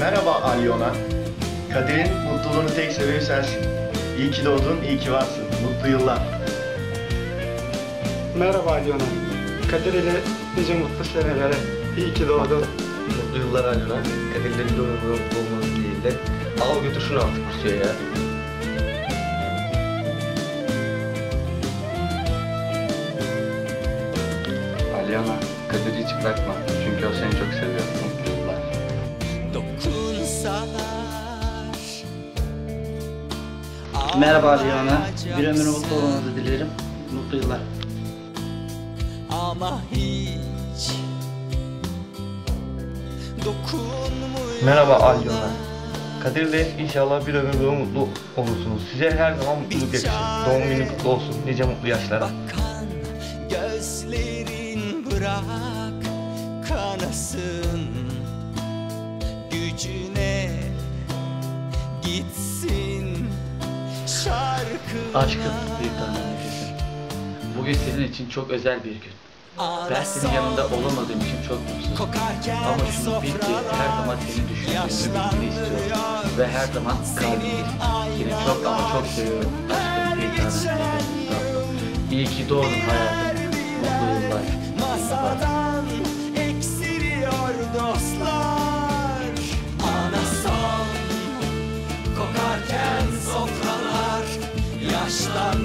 Merhaba Alyona. Kadir'in mutluluğunun tek sebebi sensin. İyi ki doğdun, iyi ki varsın. Mutlu yıllar. Merhaba Alyona. Kadir ile nice mutlu senelere. İyi ki doğdun. Mutlu yıllar Alyona. Kadir'le bir boyu mutlu olmanız dileğiyle. Al götür şunu artık kutuya ya. Alyona, Kadir'i hiç bırakma. Çünkü o seni çok seviyor. Merhaba Alyona. Bir ömür mutlu olmanızı dilerim. Mutlu yıllar. ama hiç. Merhaba Alyona. Kadir'le inşallah bir ömür boyu mutlu olursunuz. Size her zaman mutluluk yakışır. Doğum günü kutlu olsun. Nice mutlu yaşlara. Bakan gözlerin bırak kanasın gücüne gitsin Aşkım bir tane nefesim. Bugün senin için çok özel bir gün. Ben senin yanında olamadığım için çok mutsuzum. Ama şunu bil ki her zaman seni düşündüğümü bilmeni istiyorum. Ve her zaman kalbimdesin. Seni çok ama çok seviyorum. Aşkım bir tane nefesim. İyi ki doğdun hayatım. başlar.